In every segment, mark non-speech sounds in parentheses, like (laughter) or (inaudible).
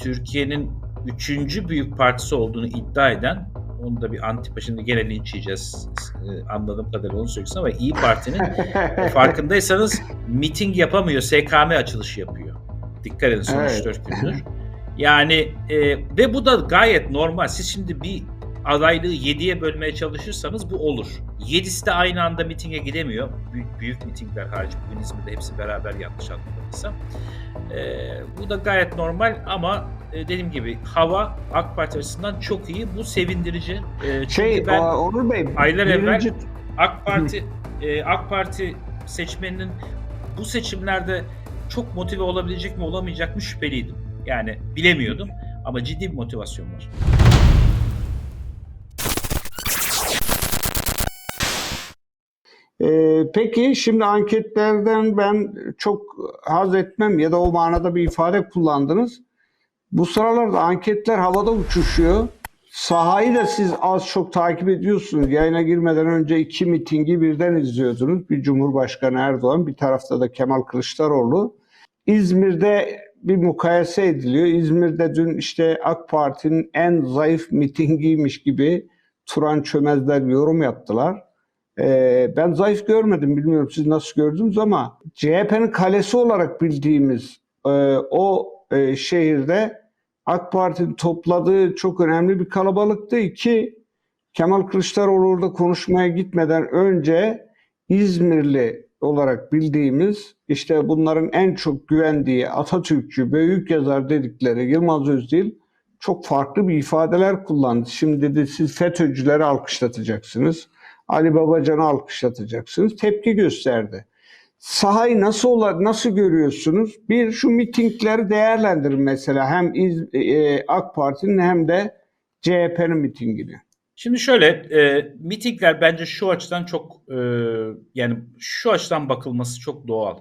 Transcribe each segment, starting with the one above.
Türkiye'nin üçüncü büyük partisi olduğunu iddia eden onu da bir antipa şimdi gene linç yiyeceğiz e, anladığım kadarıyla onu söylüyorsun ama İyi Parti'nin (laughs) farkındaysanız miting yapamıyor SKM açılışı yapıyor. Dikkat edin son Evet. 3-4 gündür. Yani e, ve bu da gayet normal. Siz şimdi bir adaylığı 7'ye bölmeye çalışırsanız bu olur. 7'si de aynı anda mitinge gidemiyor. Büyük, büyük mitingler hariç. Bugün İzmir'de hepsi beraber yanlış anlamadıysam. E, bu da gayet normal ama e, dediğim gibi hava AK Parti açısından çok iyi. Bu sevindirici. E, Şey ben o- Onur Bey aylar evvel- birinci AK Parti e, AK Parti seçmeninin bu seçimlerde çok motive olabilecek mi olamayacak mı şüpheliydim. Yani bilemiyordum ama ciddi bir motivasyon var. Peki şimdi anketlerden ben çok haz etmem ya da o manada bir ifade kullandınız. Bu sıralarda anketler havada uçuşuyor. Sahayı da siz az çok takip ediyorsunuz. Yayına girmeden önce iki mitingi birden izliyordunuz. Bir Cumhurbaşkanı Erdoğan, bir tarafta da Kemal Kılıçdaroğlu. İzmir'de bir mukayese ediliyor. İzmir'de dün işte AK Parti'nin en zayıf mitingiymiş gibi Turan Çömezler yorum yaptılar. Ee, ben zayıf görmedim. Bilmiyorum siz nasıl gördünüz ama CHP'nin kalesi olarak bildiğimiz e, o e, şehirde AK Parti'nin topladığı çok önemli bir kalabalıktı. İki, Kemal Kılıçdaroğlu orada konuşmaya gitmeden önce İzmirli olarak bildiğimiz işte bunların en çok güvendiği Atatürkçü, büyük yazar dedikleri Yılmaz Özdil çok farklı bir ifadeler kullandı. Şimdi dedi siz FETÖ'cüleri alkışlatacaksınız. Ali Babacan'ı alkışlatacaksınız. Tepki gösterdi. Sahayı nasıl ola, nasıl görüyorsunuz? Bir şu mitingleri değerlendirin mesela hem İz- e, AK Parti'nin hem de CHP'nin mitingini. Şimdi şöyle, e, mitingler bence şu açıdan çok e, yani şu açıdan bakılması çok doğal.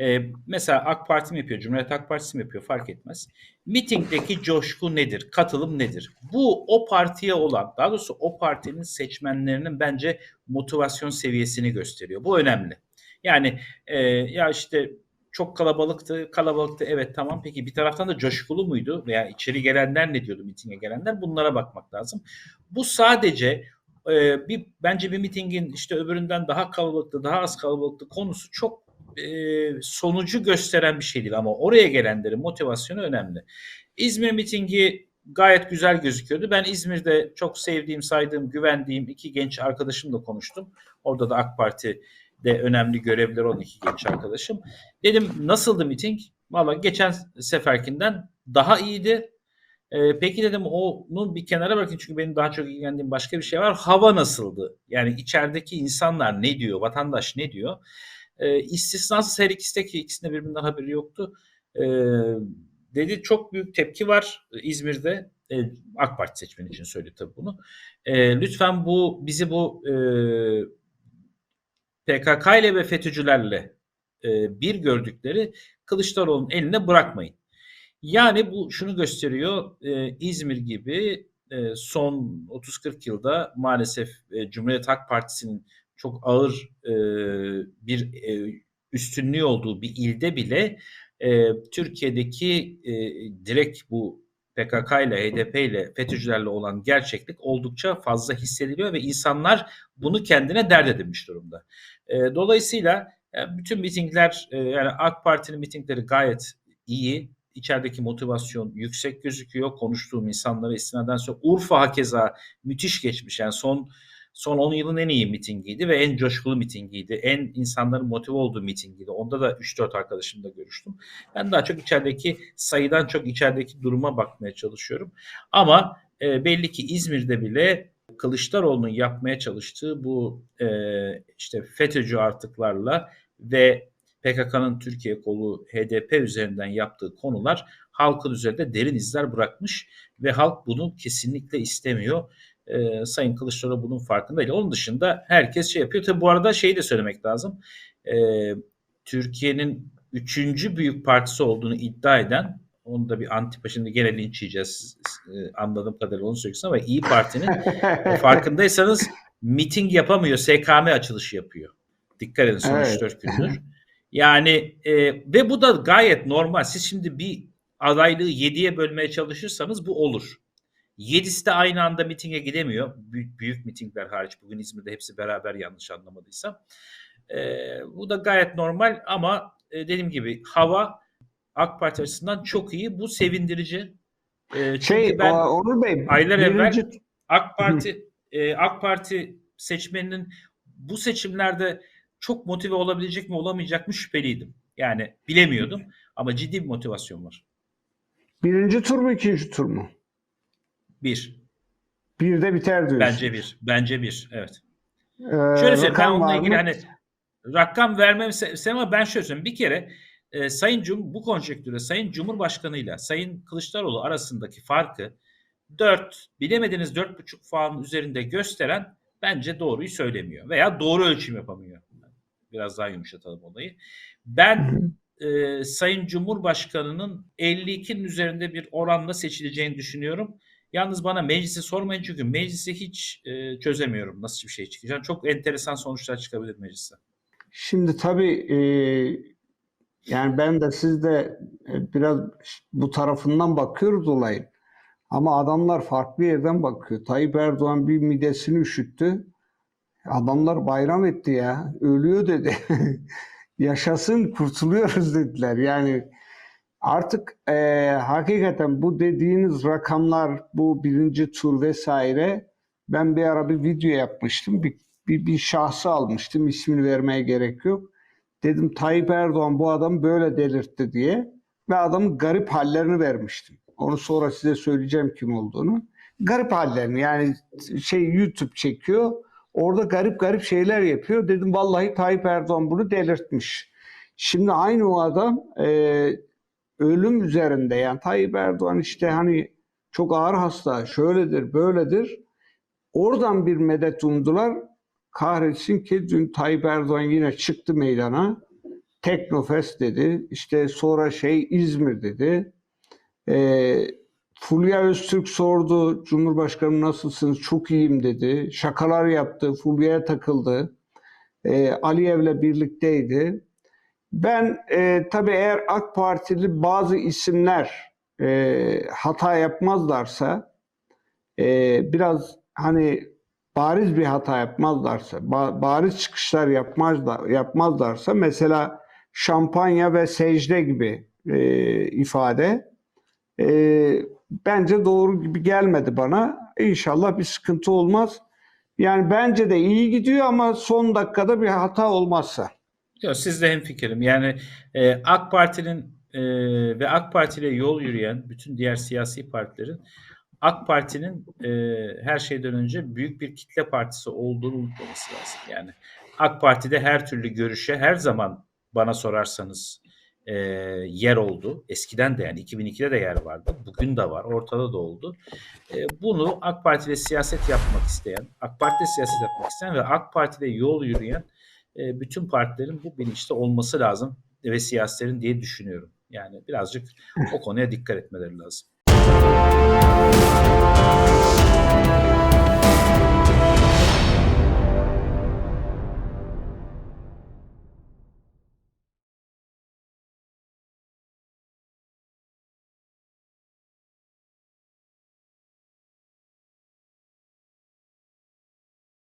E, mesela AK Parti mi yapıyor, Cumhuriyet Halk Partisi mi yapıyor fark etmez. Mitingdeki coşku nedir, katılım nedir? Bu o partiye olan, daha doğrusu o partinin seçmenlerinin bence motivasyon seviyesini gösteriyor. Bu önemli. Yani e, ya işte çok kalabalıktı, kalabalıktı evet tamam peki bir taraftan da coşkulu muydu veya içeri gelenler ne diyordu mitinge gelenler bunlara bakmak lazım. Bu sadece e, bir bence bir mitingin işte öbüründen daha kalabalıktı, daha az kalabalıktı konusu çok e, sonucu gösteren bir şey değil ama oraya gelenlerin motivasyonu önemli. İzmir mitingi gayet güzel gözüküyordu. Ben İzmir'de çok sevdiğim, saydığım, güvendiğim iki genç arkadaşımla konuştum. Orada da AK Parti'de önemli görevler olan iki genç arkadaşım. Dedim nasıldı miting? Valla geçen seferkinden daha iyiydi. Ee, peki dedim onun bir kenara bırakın çünkü benim daha çok ilgilendiğim başka bir şey var. Hava nasıldı? Yani içerideki insanlar ne diyor? Vatandaş ne diyor? Ee, istisnasız her ikisi de ki ikisinde birbirinden haberi yoktu. Ee, dedi çok büyük tepki var İzmir'de. Ee, AK Parti seçmeni için söyledi tabii bunu. Ee, lütfen bu bizi bu e, PKK ile ve FETÖ'cülerle e, bir gördükleri Kılıçdaroğlu'nun eline bırakmayın. Yani bu şunu gösteriyor e, İzmir gibi e, son 30-40 yılda maalesef e, Cumhuriyet Halk Partisi'nin çok ağır e, bir e, üstünlüğü olduğu bir ilde bile e, Türkiye'deki e, direkt bu PKK ile HDP ile FETÖ'cülerle olan gerçeklik oldukça fazla hissediliyor ve insanlar bunu kendine dert edinmiş durumda. E, dolayısıyla e, bütün mitingler e, yani AK Parti'nin mitingleri gayet iyi içerideki motivasyon yüksek gözüküyor. Konuştuğum insanlara istinaden sonra Urfa hakeza müthiş geçmiş. Yani son son 10 yılın en iyi mitingiydi ve en coşkulu mitingiydi. En insanların motive olduğu mitingiydi. Onda da 3-4 arkadaşımla görüştüm. Ben daha çok içerideki sayıdan çok içerideki duruma bakmaya çalışıyorum. Ama e, belli ki İzmir'de bile Kılıçdaroğlu'nun yapmaya çalıştığı bu e, işte FETÖ'cü artıklarla ve PKK'nın Türkiye kolu HDP üzerinden yaptığı konular halkın üzerinde derin izler bırakmış ve halk bunu kesinlikle istemiyor. Ee, Sayın Kılıçdaroğlu bunun farkında değil. Onun dışında herkes şey yapıyor. Tabi bu arada şeyi de söylemek lazım. Ee, Türkiye'nin üçüncü büyük partisi olduğunu iddia eden onu da bir antipa şimdi gene linç yiyeceğiz e, anladığım kadarıyla onu söylüyorsun ama İyi Parti'nin (laughs) farkındaysanız miting yapamıyor. SKM açılışı yapıyor. Dikkat edin son Evet. 3-4 gündür. Yani e, ve bu da gayet normal. Siz şimdi bir adaylığı 7'ye bölmeye çalışırsanız bu olur. 7'si de aynı anda mitinge gidemiyor. Büyük, büyük mitingler hariç. Bugün İzmir'de hepsi beraber yanlış anlamadıysam. Ee, bu da gayet normal ama e, dediğim gibi hava AK Parti açısından çok iyi. Bu sevindirici. Çünkü Şey ben Onur Bey aylar birinci, evvel AK Parti e, AK Parti seçmeninin bu seçimlerde çok motive olabilecek mi olamayacak mı şüpheliydim. Yani bilemiyordum ama ciddi bir motivasyon var. birinci tur mu ikinci tur mu? Bir. Bir de biter diyorsun. Bence bir. Bence bir. Evet. Ee, Şöyle söyleyeyim ben onunla ilgili mı? hani rakam vermem ama ben şöyle söyleyeyim. Bir kere e, Sayın Cum bu konjektürde Sayın Cumhurbaşkanı ile Sayın Kılıçdaroğlu arasındaki farkı 4 bilemediniz 4,5 puan üzerinde gösteren bence doğruyu söylemiyor veya doğru ölçüm yapamıyor. Biraz daha yumuşatalım olayı. Ben e, Sayın Cumhurbaşkanı'nın 52'nin üzerinde bir oranla seçileceğini düşünüyorum. Yalnız bana meclisi sormayın çünkü meclisi hiç e, çözemiyorum nasıl bir şey çıkacak. Çok enteresan sonuçlar çıkabilir mecliste. Şimdi tabii e, yani ben de siz de e, biraz bu tarafından bakıyoruz olayın. Ama adamlar farklı yerden bakıyor. Tayyip Erdoğan bir midesini üşüttü. Adamlar bayram etti ya. Ölüyor dedi. (laughs) Yaşasın kurtuluyoruz dediler. Yani artık e, hakikaten bu dediğiniz rakamlar bu birinci tur vesaire ben bir ara bir video yapmıştım. Bir, bir, bir şahsı almıştım. İsmini vermeye gerek yok. Dedim Tayyip Erdoğan bu adam böyle delirtti diye ve adamın garip hallerini vermiştim. Onu sonra size söyleyeceğim kim olduğunu. Garip hallerini yani şey YouTube çekiyor. Orada garip garip şeyler yapıyor. Dedim vallahi Tayyip Erdoğan bunu delirtmiş. Şimdi aynı o adam e, ölüm üzerinde yani Tayyip Erdoğan işte hani çok ağır hasta şöyledir böyledir. Oradan bir medet umdular. Kahretsin ki dün Tayyip Erdoğan yine çıktı meydana. Teknofest dedi. İşte sonra şey İzmir dedi. Ee, Fulya Öztürk sordu. Cumhurbaşkanım nasılsınız? Çok iyiyim dedi. Şakalar yaptı. Fulya'ya takıldı. Ee, Aliyev'le birlikteydi. Ben e, tabii eğer AK Partili bazı isimler e, hata yapmazlarsa e, biraz hani bariz bir hata yapmazlarsa, ba- bariz çıkışlar yapmazlar, yapmazlarsa mesela şampanya ve secde gibi e, ifade e, bence doğru gibi gelmedi bana. İnşallah bir sıkıntı olmaz. Yani bence de iyi gidiyor ama son dakikada bir hata olmazsa. Yok, siz de hemfikirim. Yani e, AK Parti'nin e, ve AK Parti ile yol yürüyen bütün diğer siyasi partilerin AK Parti'nin e, her şeyden önce büyük bir kitle partisi olduğunu unutmaması lazım. Yani AK Parti'de her türlü görüşe her zaman bana sorarsanız e, yer oldu. Eskiden de yani 2002'de de yer vardı. Bugün de var. Ortada da oldu. E, bunu AK Parti siyaset yapmak isteyen, AK Parti'de siyaset yapmak isteyen ve AK Parti'de yol yürüyen e, bütün partilerin bu bilinçte olması lazım ve siyasilerin diye düşünüyorum. Yani birazcık o konuya dikkat etmeleri lazım.